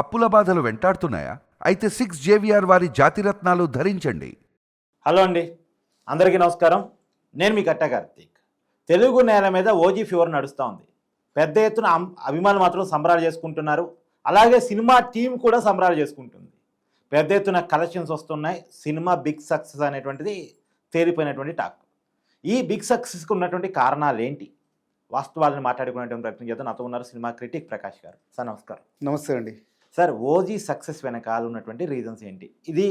అప్పుల బాధలు వెంటాడుతున్నాయా? అయితే సిక్స్ జేవిఆర్ వారి జాతిరత్నాలు ధరించండి. హలో అండి. అందరికీ నమస్కారం. నేను మీ కట్ట కార్తీక్. తెలుగు నేల మీద ఓజీ ఫీవర్ నడుస్తూ ఉంది. పెద్ద ఎత్తున అభిమానులు మాత్రం సంబరాలు చేసుకుంటున్నారు. అలాగే సినిమా టీం కూడా సంబరాలు చేసుకుంటుంది. పెద్ద ఎత్తున కలెక్షన్స్ వస్తున్నాయి. సినిమా బిగ్ సక్సెస్ అనేటువంటిది తేలిపోయినటువంటి టాక్. ఈ బిగ్ సక్సెస్కి ఉన్నటువంటి కారణాలు ఏంటి వాస్తవాలను మాట్లాడుకునేటువంటి ప్రయత్నం చేద్దాం. నాతో ఉన్నారు సినిమా క్రిటిక్ ప్రకాష్ గారు. సార్ నమస్కారం. నమస్తే అండి. సార్ ఓజీ సక్సెస్ వెనకాల ఉన్నటువంటి రీజన్స్ ఏంటి? ఇది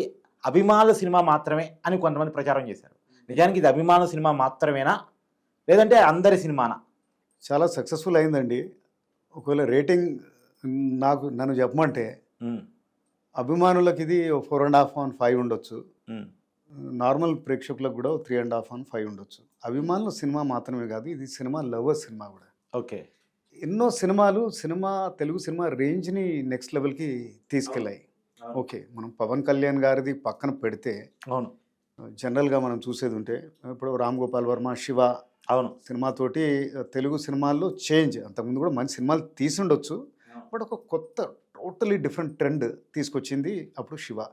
అభిమానుల సినిమా మాత్రమే అని కొంతమంది ప్రచారం చేశారు. నిజానికి ఇది అభిమానుల సినిమా మాత్రమేనా? లేదంటే అందరి సినిమానా? చాలా సక్సెస్ఫుల్ అయిందండి. ఒకవేళ రేటింగ్ నాకు నన్ను చెప్పమంటే అభిమానులకు ఇది four and half on five ఉండొచ్చు. నార్మల్ ప్రేక్షకులకు కూడా three and half an five ఉండొచ్చు. అభిమానుల సినిమా మాత్రమే కాదు ఇది సినిమా లవర్ సినిమా కూడా. ఓకే. ఎన్నో సినిమాలు సినిమా తెలుగు సినిమా రేంజ్ని నెక్స్ట్ లెవెల్కి తీసుకెళ్ళాయి. ఓకే మనం పవన్ కళ్యాణ్ గారిది పక్కన పెడితే అవును. జనరల్గా మనం చూసేది ఉంటే ఇప్పుడు రామ్ గోపాల్ వర్మ శివ అవును. సినిమాతోటి తెలుగు సినిమాల్లో చేంజ్. అంతకుముందు కూడా మంచి సినిమాలు తీసుండొచ్చు. బట్ ఒక కొత్త టోటలీ డిఫరెంట్ ట్రెండ్ తీసుకొచ్చింది అప్పుడు శివ.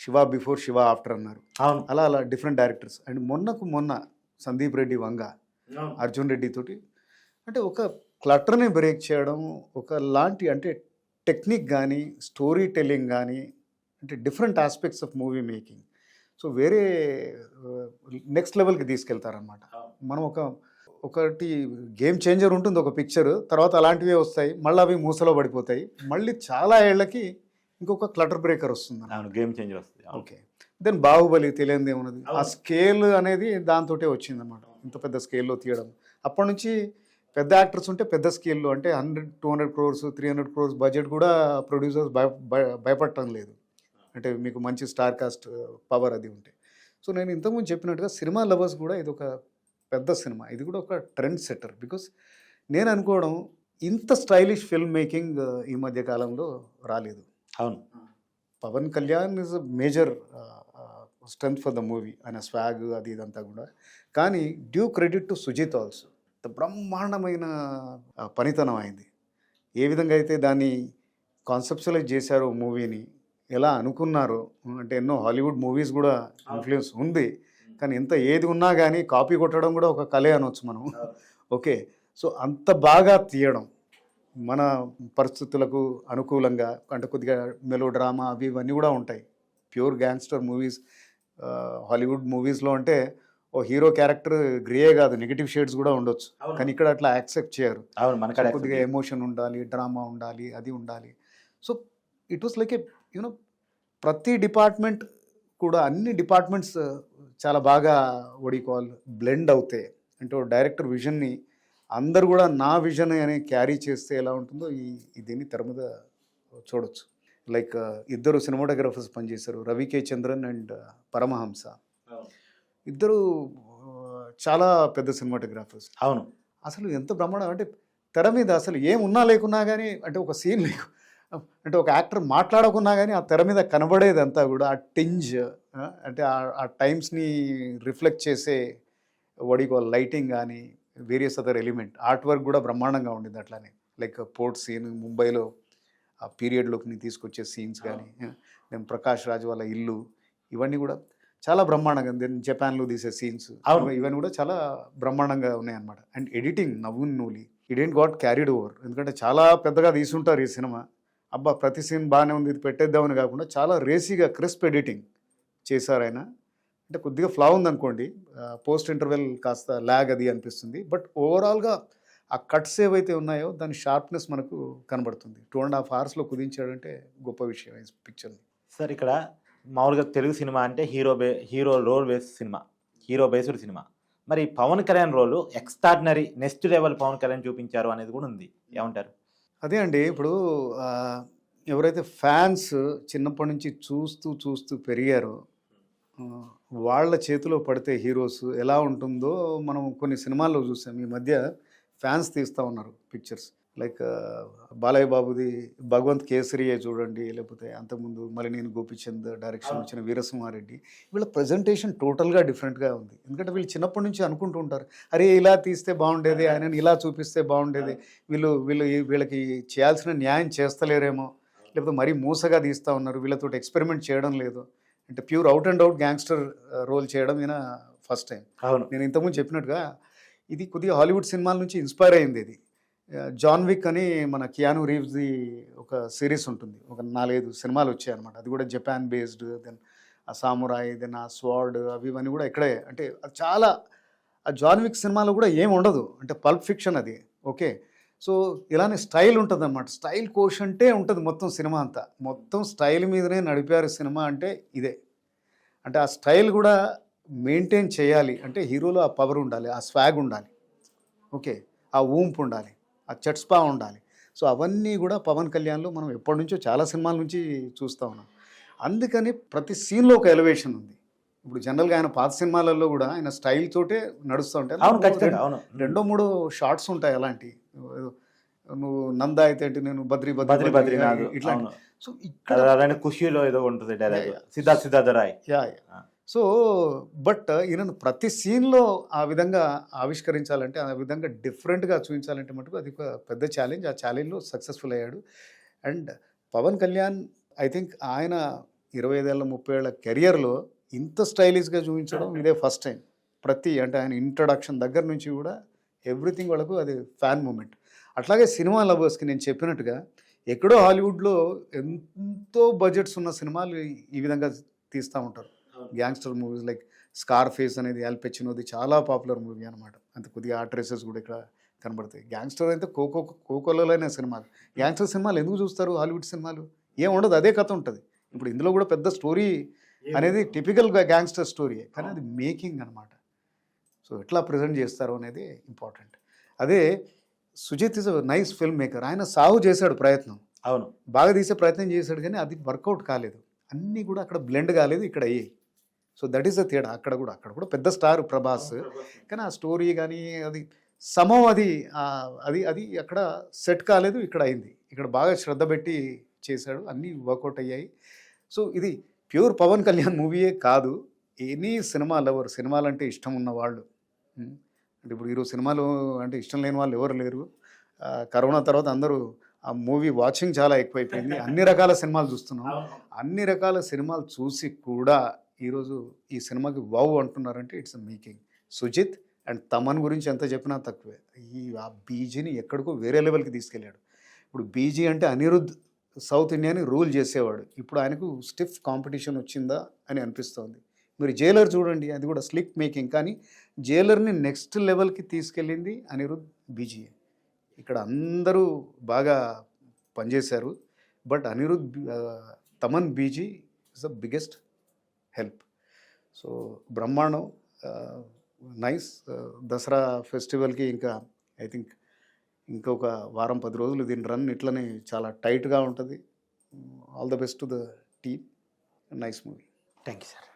శివ బిఫోర్ శివ ఆఫ్టర్ అన్నారు. అవును. అలా అలా డిఫరెంట్ డైరెక్టర్స్. అండ్ మొన్నకు మొన్న సందీప్ రెడ్డి వంగ. అర్జున్ రెడ్డి తోటి. అంటే ఒక క్లటర్ని బ్రేక్ చేయడం ఒక లాంటి అంటే టెక్నిక్ కానీ స్టోరీ టెల్లింగ్ కానీ అంటే different aspects of movie making. So వేరే నెక్స్ట్ లెవెల్కి తీసుకెళ్తారనమాట మనం ఒక ఒకటి గేమ్ చేంజర్ ఉంటుంది ఒక పిక్చర్ తర్వాత అలాంటివే వస్తాయి మళ్ళీ అవి మూసలో పడిపోతాయి. మళ్ళీ చాలా ఏళ్ళకి ఇంకొక క్లటర్ బ్రేకర్ వస్తుంది. గేమ్ చేంజర్ వస్తుంది. ఓకే. దెన్ బాహుబలి తెలియంది ఏమున్నది? ఆ. స్కేల్ అనేది దాంతోటే వచ్చిందన్నమాట. ఇంత పెద్ద స్కేల్లో తీయడం. అప్పటి నుంచి పెద్ద యాక్టర్స్ ఉంటే పెద్ద స్కేల్లో అంటే hundred two hundred crores three hundred crores budget కూడా ప్రొడ్యూసర్స్ భయ భయ- భయపడటం లేదు. అంటే మీకు మంచి స్టార్ కాస్ట్ పవర్ అది ఉంటే. సో నేను ఇంతకుముందు చెప్పినట్టుగా సినిమా లవర్స్ కూడా ఇది ఒక పెద్ద సినిమా. ఇది కూడా ఒక ట్రెండ్ సెట్టర్. బికాస్ నేను అనుకోవడం ఇంత స్టైలిష్ ఫిల్మ్ మేకింగ్ ఈ మధ్య కాలంలో రాలేదు. అవును. Pawan Kalyan is major strength for the movie ఆయన స్వాగ్ అది ఇదంతా కూడా. కానీ due credit to Sujeeth also. బ్రహ్మాండమైన పనితనం అయింది. ఏ విధంగా అయితే దాన్ని కాన్సెప్చువలైజ్ చేశారో మూవీని ఎలా అనుకున్నారో అంటే ఎన్నో హాలీవుడ్ మూవీస్ కూడా ఇన్ఫ్లుయెన్స్ ఉంది. కానీ ఎంత ఏది ఉన్నా కానీ కాపీ కొట్టడం కూడా ఒక కళే అనొచ్చు మనం. ఓకే. సో అంత బాగా తీయడం మన పరిస్థితులకు అనుకూలంగా అంటే కొద్దిగా మెలో డ్రామా అవి ఇవన్నీ కూడా ఉంటాయి. ప్యూర్ గ్యాంగ్స్టర్ మూవీస్ హాలీవుడ్ మూవీస్లో అంటే ఓ హీరో క్యారెక్టర్ గ్రే కాదు నెగిటివ్ షేడ్స్ కూడా ఉండొచ్చు. కానీ ఇక్కడ అట్లా యాక్సెప్ట్ చేయరు. అవును కొద్దిగా ఎమోషన్ ఉండాలి డ్రామా ఉండాలి అది ఉండాలి. So it was like a you know ప్రతి డిపార్ట్మెంట్ కూడా అన్ని డిపార్ట్మెంట్స్ చాలా బాగా వడికోవాలి బ్లెండ్ అవుతాయి అంటే డైరెక్టర్ విజన్ని అందరు కూడా నా విజన్ అని క్యారీ చేస్తే ఎలా ఉంటుందో ఈ ఈ దీన్ని తెర మీద చూడొచ్చు. లైక్ ఇద్దరు సినిమాటోగ్రఫర్స్ పనిచేశారు రవి కే చంద్రన్ అండ్ పరమహంస. ఇద్దరు చాలా పెద్ద సినిమాటోగ్రాఫర్స్. అవును. అసలు ఎంత బ్రహ్మాండం అంటే తెర మీద అసలు ఏం ఉన్నా లేకున్నా కానీ అంటే ఒక సీన్ లేకు అంటే ఒక యాక్టర్ మాట్లాడకున్నా కానీ ఆ తెర మీద కనబడేదంతా కూడా ఆ టింజ్ అంటే ఆ- టైమ్స్ని రిఫ్లెక్ట్ చేసే వడికో లైటింగ్ కానీ various other element art work కూడా బ్రహ్మాండంగా ఉండింది అట్లానే. లైక్ పోర్ట్ సీన్ ముంబైలో ఆ పీరియడ్లోకి తీసుకొచ్చే సీన్స్ కానీ నేను ప్రకాష్ రాజ్ వాళ్ళ ఇల్లు ఇవన్నీ కూడా చాలా బ్రహ్మాండంగా దెన్ జపాన్లో తీసే సీన్స్. ఇవన్నీ కూడా చాలా బ్రహ్మాండంగా ఉన్నాయన్నమాట. And editing Naveen Nooli. It didn't got carried over ఎందుకంటే చాలా పెద్దగా తీసుంటారు ఈ సినిమా. అబ్బా ప్రతి సీన్ బాగానే ఉంది. ఇది పెట్టేద్దామని కాకుండా చాలా రేసీగా క్రిస్ప్ ఎడిటింగ్ చేశారు ఆయన. అంటే కొద్దిగా ఫ్లా ఉందనుకోండి. పోస్ట్ ఇంటర్వెల్ కాస్త ల్యాగ్ అది అనిపిస్తుంది. బట్ ఓవరాల్గా ఆ కట్స్ ఏవైతే ఉన్నాయో దాని షార్ప్నెస్ మనకు కనబడుతుంది. టూ అండ్ హాఫ్ అవర్స్లో కుదించాడంటే గొప్ప విషయం ఈ పిక్చర్ని సార్ ఇక్కడ మామూలుగా తెలుగు సినిమా అంటే హీరో బే hero role base cinema hero based cinema. మరి Pawan Kalyan role extraordinary next level Pawan Kalyan చూపించారు అనేది కూడా ఉంది. ఏమంటారు? అదే అండి ఇప్పుడు ఎవరైతే ఫ్యాన్స్ చిన్నప్పటి నుంచి చూస్తూ చూస్తూ పెరిగారో వాళ్ళ చేతిలో పడితే హీరోస్ ఎలా ఉంటుందో మనం కొన్ని సినిమాల్లో చూసాం. ఈ మధ్య ఫ్యాన్స్ తీస్తూ ఉన్నారు పిక్చర్స్. లైక్ బాలయ్య బాబుది భగవంత్ కేసరియే చూడండి లేకపోతే అంతకుముందు మలినేని గోపిచంద్ డైరెక్షన్ వచ్చిన వీరసింహారెడ్డి వీళ్ళ ప్రజెంటేషన్ టోటల్గా డిఫరెంట్గా ఉంది. ఎందుకంటే వీళ్ళు చిన్నప్పటి నుంచి అనుకుంటూ ఉంటారు అరే ఇలా తీస్తే బాగుండేది ఆయనని ఇలా చూపిస్తే బాగుండేది వీళ్ళు వీళ్ళు వీళ్ళకి చేయాల్సిన న్యాయం చేస్తలేరేమో లేకపోతే మరీ మూసగా తీస్తూ ఉన్నారు వీళ్ళతో ఎక్స్పెరిమెంట్ చేయడం లేదు. అంటే pure out and out gangster role చేయడం ఈయన ఫస్ట్ టైం అవును. నేను ఇంతకుముందు చెప్పినట్టుగా ఇది కొద్దిగా హాలీవుడ్ సినిమాల నుంచి ఇన్స్పైర్ అయింది ఇది. జాన్ విక్ అని మన కియాను రీవ్స్ది ఒక సిరీస్ ఉంటుంది. ఒక నాలుగైదు సినిమాలు వచ్చాయి అనమాట అది కూడా జపాన్ బేస్డ్ దెన్ ఆ సామురాయ్ దెన్ ఆ స్వార్డ్ అవి ఇవన్నీ కూడా ఇక్కడే. అంటే అది చాలా ఆ జాన్ విక్ సినిమాలో కూడా ఏం ఉండదు. అంటే పల్ప్ ఫిక్షన్ అది. ఓకే? సో ఇలానే స్టైల్ ఉంటుంది అనమాట స్టైల్ కోషంటే ఉంటుంది మొత్తం సినిమా అంతా. మొత్తం స్టైల్ మీదనే నడిపారు సినిమా అంటే ఇదే. అంటే ఆ స్టైల్ కూడా మెయింటైన్ చేయాలి. అంటే హీరోలో ఆ పవర్ ఉండాలి ఆ స్వాగ్ ఉండాలి. ఓకే? ఆ ఊంపు ఉండాలి. ఆ చట్స్పా ఉండాలి. సో అవన్నీ కూడా పవన్ కళ్యాణ్లో మనం ఎప్పటి నుంచో చాలా సినిమాల నుంచి చూస్తూ ఉన్నాం. అందుకని ప్రతి సీన్లో ఒక ఎలివేషన్ ఉంది. ఇప్పుడు జనరల్గా ఆయన పాత సినిమాలలో కూడా ఆయన స్టైల్ తోటే నడుస్తూ ఉంటాయి అవును ఖచ్చితంగా అవును. రెండో మూడో షార్ట్స్ ఉంటాయి అలాంటి. నువ్వు నంద అయితే నేను బద్రి బద్రి బద్రి ఇట్లా సో ఇక్కడ ఖుషిలో ఏదో ఉంటుంది. Siddharth Siddhartha Roy. Yeah. So but ఈయనను ప్రతి సీన్లో ఆ విధంగా ఆవిష్కరించాలంటే ఆ విధంగా డిఫరెంట్గా చూపించాలంటే మటుకు అది ఒక పెద్ద ఛాలెంజ్. ఆ ఛాలెంజ్లో సక్సెస్ఫుల్ అయ్యాడు. And Pawan Kalyan I think ఆయన ఇరవై ఐదేళ్ళ ముప్పై ఏళ్ళ కెరియర్లో ఇంత స్టైలిష్గా చూపించడం ఇదే ఫస్ట్ టైం. ప్రతి అంటే ఆయన ఇంట్రడక్షన్ దగ్గర నుంచి కూడా ఎవ్రీథింగ్ వాళ్ళకు అది ఫ్యాన్ మూమెంట్. అట్లాగే సినిమా లవర్స్కి నేను చెప్పినట్టుగా ఎక్కడో హాలీవుడ్లో ఎంతో బడ్జెట్స్ ఉన్న సినిమాలు ఈ విధంగా తీస్తూ ఉంటారు. Gangster movies like scar face అనేది యాల్పెచ్చినోది చాలా పాపులర్ మూవీ అనమాట అంత కొద్దిగా ఆర్ట్ రేసెస్ కూడా ఇక్కడ కనబడతాయి. గ్యాంగ్స్టర్ అయితే కోకో కోకోలోనే సినిమాలు. గ్యాంగ్స్టర్ సినిమాలు ఎందుకు చూస్తారు? హాలీవుడ్ సినిమాలు? ఏం ఉండదు అదే కథ ఉంటుంది. ఇప్పుడు ఇందులో కూడా పెద్ద స్టోరీ అనేది టిపికల్ గ్యాంగ్స్టర్ స్టోరీ కానీ అది మేకింగ్ అనమాట సో ఎట్లా ప్రజెంట్ చేస్తారు అనేది ఇంపార్టెంట్ అదే Sujeeth is nice film maker ఆయన సాగు చేశాడు ప్రయత్నం. అవును. బాగా తీసే ప్రయత్నం చేశాడు కానీ అది వర్కౌట్ కాలేదు. అన్నీ కూడా అక్కడ బ్లెండ్ కాలేదు ఇక్కడ అయ్యాయి. సో దట్ ఈస్ ద తేడా అక్కడ కూడా అక్కడ కూడా పెద్ద స్టార్ ప్రభాస్. కానీ ఆ స్టోరీ కానీ అది సమం అది అది అది అక్కడ సెట్ కాలేదు ఇక్కడ అయింది. ఇక్కడ బాగా శ్రద్ధ పెట్టి చేశాడు. అన్నీ వర్కౌట్ అయ్యాయి. సో ఇది ప్యూర్ పవన్ కళ్యాణ్ మూవీయే కాదు. ఎనీ సినిమా లవర్ సినిమాలంటే ఇష్టం ఉన్న వాళ్ళు. అంటే ఇప్పుడు ఈరోజు సినిమాలు అంటే ఇష్టం లేని వాళ్ళు ఎవరు లేరు. కరోనా తర్వాత అందరూ ఆ మూవీ వాచింగ్ చాలా ఎక్కువైపోయింది. అన్ని రకాల సినిమాలు చూస్తున్నాం. అన్ని రకాల సినిమాలు చూసి కూడా ఈరోజు ఈ సినిమాకి వావ్ అంటున్నారంటే it's making. Sujeeth and Thaman గురించి ఎంత చెప్పినా తక్కువే. ఈ ఆ బీజీని ఎక్కడికో వేరే లెవెల్కి తీసుకెళ్ళాడు. ఇప్పుడు బీజీ అంటే అనిరుద్ధ్ సౌత్ ఇండియాని రూల్ చేసేవాడు. ఇప్పుడు ఆయనకు స్టిఫ్ కాంపిటీషన్ వచ్చిందా అని అనిపిస్తోంది. మీరు జైలర్ చూడండి అది కూడా స్లిక్ మేకింగ్. కానీ జైలర్ని నెక్స్ట్ లెవెల్కి తీసుకెళ్ళింది అనిరుద్ధ్ బీజీ. ఇక్కడ అందరూ బాగా పనిచేశారు. But Anirudh Thaman BG is the biggest help. So బ్రహ్మాండం నైస్. దసరా ఫెస్టివల్కి ఇంకా ఐ థింక్ ఇంకొక వారం పది రోజులు దీని రన్ ఇట్లనే చాలా టైట్గా ఉంటుంది. All the best to the team. Nice movie. Thank you sir.